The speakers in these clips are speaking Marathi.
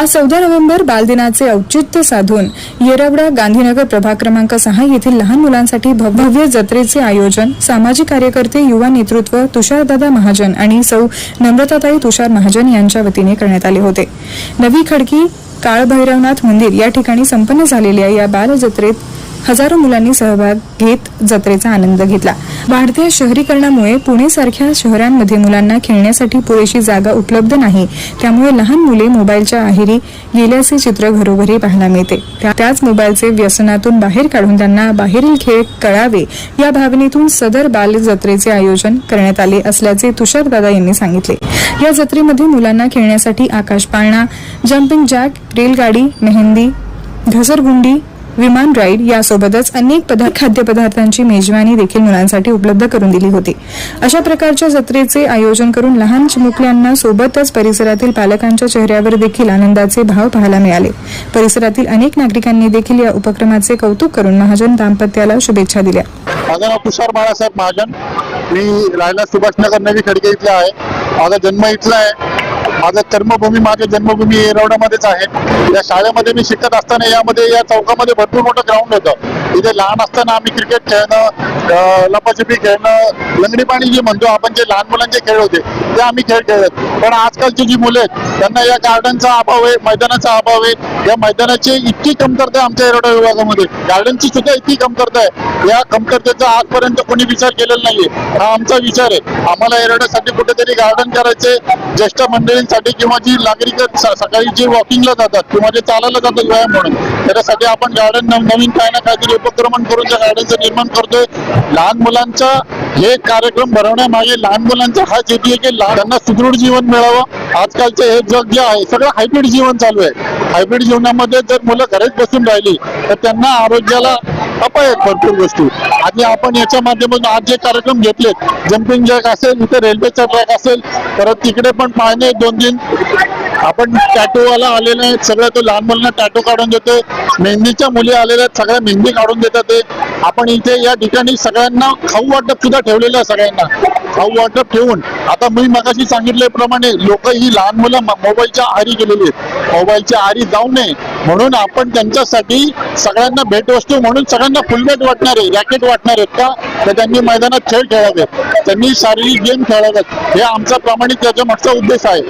आज चौदा नोव्हेंबर बालदिनाचे औचित्य साधून येरवडा गांधीनगर प्रभाग क्रमांक सहा येथील लहान मुलांसाठी भव्य जत्रेचे आयोजन सामाजिक कार्यकर्ते युवा नेतृत्व तुषारदादा महाजन आणि सौ नम्रताताई तुषार महाजन यांच्या वतीने करण्यात आले होते. नवी खडकी काळभैरवनाथ मंदिर या ठिकाणी संपन्न झालेल्या या बाल जत्रेत हजारो मुलांनी सहभाग घेत जत्रेचा आनंद घेतला. वाढत्या शहरीकरणामुळे पुणे सारख्या शहरांमध्ये मुलांना खेळण्यासाठी पुरेशी जागा उपलब्ध नाही. त्यामुळे लहान मुले मोबाईलच्या आहिरी गेल्याचे चित्र घरोघरी पाहायला मिळते. त्या- त्याच मोबाईलचे व्यसनातून बाहेर काढून त्यांना बाहेरील खेळ कळावे या भावनेतून सदर बाल जत्रेचे आयोजन करण्यात आले असल्याचे तुषार दादा यांनी सांगितले. या जत्रेमध्ये मुलांना खेळण्यासाठी आकाश पाळणा जम्पिंग जॅक रेलगाडी मेहंदी घसरगुंडी विमान राईड यासोबतच अनेक पदार्थ खाद्यपदार्थांची मेजवानी देखील मुलांसाठी उपलब्ध करून दिली होती. अशा प्रकारच्या जत्रेचे आयोजन करून लहान चिमुकल्यांना सोबतच परिसरातील पालकांच्या चेहऱ्यावर देखील आनंदाचे भाव पाहायला मिळाले. परिसरातील अनेक नागरिकांनी देखील या उपक्रमाचे कौतुक करून महाजन दाम्पत्याला शुभेच्छा दिल्या. माझं नाव तुषार बाळासाहेब महाजन. मी राहायला सुभाषनगर नवी खडके इथला आहे. माझा जन्म इथला आहे. माझं कर्मभूमी माझी जन्मभूमी येरवड्यामध्येच आहे. या शाळेमध्ये मी शिकत असताना यामध्ये या चौकामध्ये भरपूर मोठं ग्राउंड होतं. इथे लहान असताना आम्ही क्रिकेट खेळणं लपाछपी खेळणं लंगडी पाणी जे म्हणतो आपण जे लहान मुलांचे खेळ होते ते आम्ही खेळ खेळत. पण आजकालची जी मुलं आहेत त्यांना या गार्डनचा अभाव आहे मैदानाचा अभाव आहे. या मैदानाची इतकी कमतरता आहे आमच्या येरवडा विभागामध्ये. गार्डनची सुद्धा इतकी कमतरता आहे. या कमतरतेचा आजपर्यंत कोणी विचार केलेला नाहीये. हा आमचा विचार आहे. आम्हाला येरवड्यासाठी कुठेतरी गार्डन करायचे ज्येष्ठ मंडळींसाठी किंवा जी नागरिक सकाळी जे वॉकिंगला जातात किंवा जे चालायला जातात व्यायाम म्हणून त्याच्यासाठी आपण गार्डन नवीन काय ना काहीतरी उपक्रमण करून त्या गार्डनचं निर्माण करतोय. लहान मुलांचा हे कार्यक्रम भरवण्यामागे लहान मुलांचा हा हेतू आहे की त्यांना सुदृढ जीवन मिळावं. आजकालचं हे जग जे आहे सगळं हायब्रिड जीवन चालू आहे. हायब्रिड जीवनामध्ये जर मुलं घरीच बसून राहिली तर त्यांना आरोग्याला अपाय आहेत भरपूर गोष्टी. आणि आपण याच्या माध्यमातून आज जे कार्यक्रम घेतलेत जम्पिंग जॅक असेल इथे रेल्वेचा ट्रॅक असेल परत तिकडे पण पाहणे दोन तीन. आपण टॅटोवाला आलेले आहेत सगळ्या तो लहान मुलांना टॅटो काढून देतो मेहंदीच्या मुली आलेल्या आहेत सगळ्या मेहंदी काढून देतात ते. आपण इथे या ठिकाणी सगळ्यांना खाऊ वाटप सुद्धा ठेवलेलं आहे सगळ्यांना. खाऊ वाटप ठेवून. आता मी मगाशी सांगितल्याप्रमाणे लोक ही लहान मुलं मोबाईलच्या आरी गेलेली आहेत. मोबाईलच्या आरी जाऊ नये. म्हणून आपण त्यांच्यासाठी सगळ्यांना भेटवस्तू म्हणून सगळ्यांना फुलबेट वाटणार आहे रॅकेट वाटणार आहेत का? तर त्यांनी मैदानात खेळ खेळावेत. त्यांनी शारीरिक गेम खेळावेत. हे आमचा प्रामाणिक त्याच्या मागचा उद्देश आहे.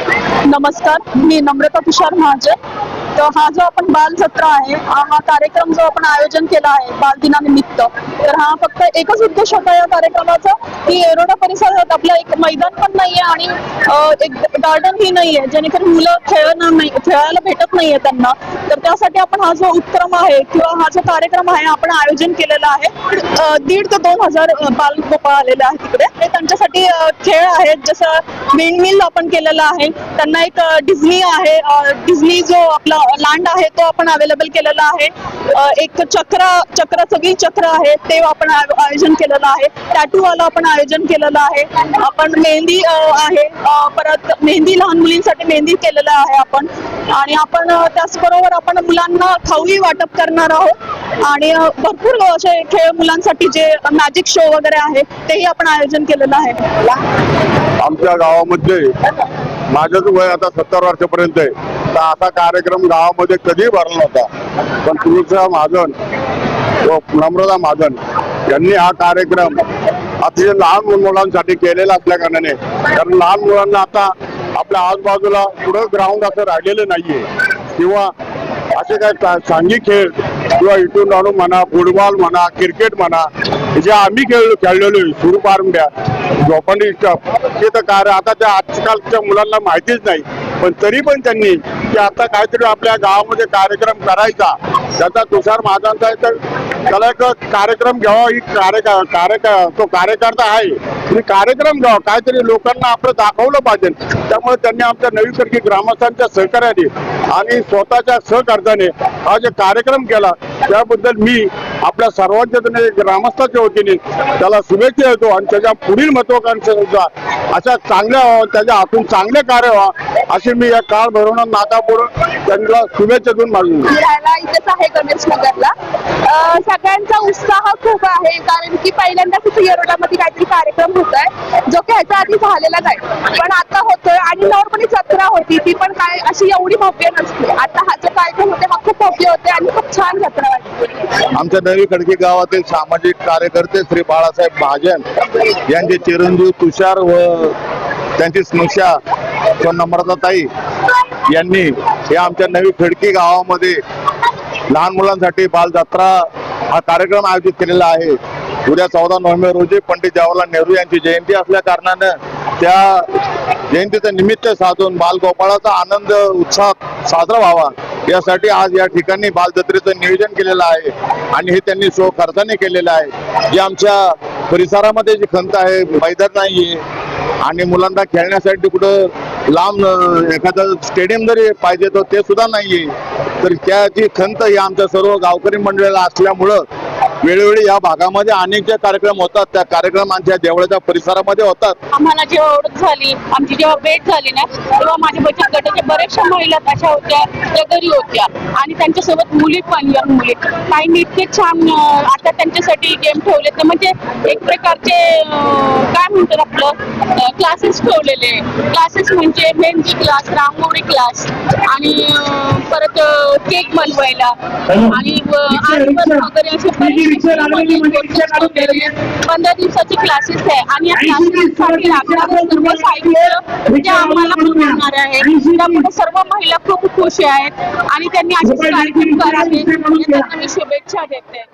नमस्कार मी नम्रता तुषार महाजन. तर हा जो आपण बाल जत्रा आहे हा कार्यक्रम जो आपण आयोजन केला आहे बाल दिनानिमित्त तर हा फक्त एकच उद्देश होता या कार्यक्रमाचा की येरोडा परिसरात आपलं एक मैदान पण नाहीये आणि एक गार्डन ही नाहीये जेणेकरून मुलं खेळणं नाही खेळायला भेटत नाहीये त्यांना. तर त्यासाठी आपण हा जो उपक्रम आहे किंवा हा जो कार्यक्रम आहे आपण आयोजन केलेला आहे. दीड ते दोन हजार बाल गोपाळ आलेले आहेत तिकडे. ते त्यांच्यासाठी खेळ आहेत जसं विंडमिल आपण केलेला आहे. त्यांना एक डिझनी आहे डिझनी जो आपला लँड आहे तो आपण अवेलेबल केलेला आहे. एक चक्र चक्र सगळी चक्र आहे ते आपण आयोजन केलेलं आहे. टॅटू वाला आपण आयोजन केलेलं आहे. आपण मेहंदी आहे. परत मेहंदी लहान मुलींसाठी मेहंदी केलेलं आहे आपण. आणि आपण त्याचबरोबर आपण मुलांना खाऊही वाटप करणार आहोत. आणि भरपूर असे खेळ मुलांसाठी जे मॅजिक शो वगैरे आहे तेही आपण आयोजन केलेलं आहे. आमच्या गावामध्ये माझं वय आता सत्तर वर्षापर्यंत आहे. तर असा कार्यक्रम गावामध्ये कधी भरला नव्हता. पण तुळसा महाजन व नम्रता महाजन यांनी हा कार्यक्रम अतिशय लहान मुलांसाठी केलेला असल्या कारणाने. कारण लहान मुलांना आता आपल्या आजूबाजूला पुढं ग्राउंड असं राहिलेलं नाहीये. किंवा असे काय सांघिक खेळ किंवा इटून आणून म्हणा फुटबॉल म्हणा क्रिकेट म्हणा जे आम्ही खेळ खेळलेलो सुरू पारंब्या झोपंडी स्टप ते तर कार्य आता त्या आजकालच्या मुलांना माहितीच नाही. पण तरी पण त्यांनी की आता काहीतरी आपल्या गावामध्ये कार्यक्रम करायचा. त्याचा तुषार महाजांचा आहे तर त्याला एक कार्यक्रम घ्यावा ही कार्य कार्य तो कार्यकर्ता आहे. मी कार्यक्रम घ्यावा काहीतरी लोकांना आपलं दाखवलं पाहिजे. त्यामुळे त्यांनी आमच्या नवी सरकी ग्रामस्थांच्या सहकार्याने आणि स्वतःच्या सहकार्याने हा जे कार्यक्रम केला त्याबद्दल मी आपल्या सर्वांच्या ग्रामस्थाच्या वतीने त्याला शुभेच्छा देतो आणि त्याच्या पुढील महत्वाकांक्षा सुद्धा अशा चांगल्या त्याच्या हातून चांगले कार्य व्हावं अशी मी या काळ भरवणार नाकापुढं त्यांना शुभेच्छा देऊन राहायला इथेच आहे गणेश नगरला. सगळ्यांचा उत्साह खूप आहे कारण की पहिल्यांदाच इथे येरोडामध्ये काहीतरी कार्यक्रम होत आहे जो की ह्याच्या आधी झालेला नाही पण आता होतोय आणि नॉर्मली जत्रा होती ती पण काय अशी एवढी भव्य नसते. आता हा जो कार्यक्रम होते हा खूप भव्य होते आणि खूप छान जत्रा वाटते आमच्या नवी खडकी गावातील सामाजिक कार्यकर्ते श्री बाळासाहेब महाजन यांचे चिरंजीव तुषार व त्यांची स्नुषा व नम्रताताई यांनी हे आमच्या नवी खडकी गावामध्ये लहान मुलांसाठी बालजात्रा हा कार्यक्रम आयोजित केलेला आहे. उद्या चौदा नोव्हेंबर रोजी पंडित जवाहरलाल नेहरू यांची जयंती असल्या कारणानं त्या जयंतीचं निमित्त साधून बालगोपाळाचा आनंद उत्साह साजरा व्हावा. यासाठी आज या ठिकाणी बालजत्रेचं नियोजन केलेलं आहे आणि हे त्यांनी सो खर्चाने केलेलं आहे. जे आमच्या परिसरामध्ये जी खंत आहे मैदान नाहीये आणि मुलांना खेळण्यासाठी कुठं लांब एखादं स्टेडियम जरी पाहिजे तर ते सुद्धा नाहीये. तर त्याची खंत ही आमच्या सर्व गावकरी मंडळीला असल्यामुळं वेळोवेळी या भागामध्ये अनेक जे कार्यक्रम होतात त्या कार्यक्रम आमच्या देवळाच्या परिसरामध्ये होतात. आम्हाला जेव्हा ओळख झाली आमची जेव्हा भेट झाली ना तेव्हा माझ्या बचत गटाच्या बऱ्याचशा महिला अशा होत्या त्या घरी होत्या. आणि त्यांच्यासोबत मुली पण यंग मुली. काहींनी इतके छान आता त्यांच्यासाठी गेम ठेवलेत ना म्हणजे एक प्रकारचे काय म्हणतात आपलं क्लासेस ठेवलेले क्लासेस म्हणजे मेहंदी क्लास रांगोळी क्लास आणि परत केक बनवायला. आणि असे पंधरा दिवसाचे क्लासेस आहे आणि या क्लासेससाठी लागणारं सर्व साहित्य ते आम्हाला मिळणार आहे. त्यामुळे सर्व महिला खूप खुश आहेत आणि त्यांनी असेच कार्यक्रम करावे. शुभेच्छा देते.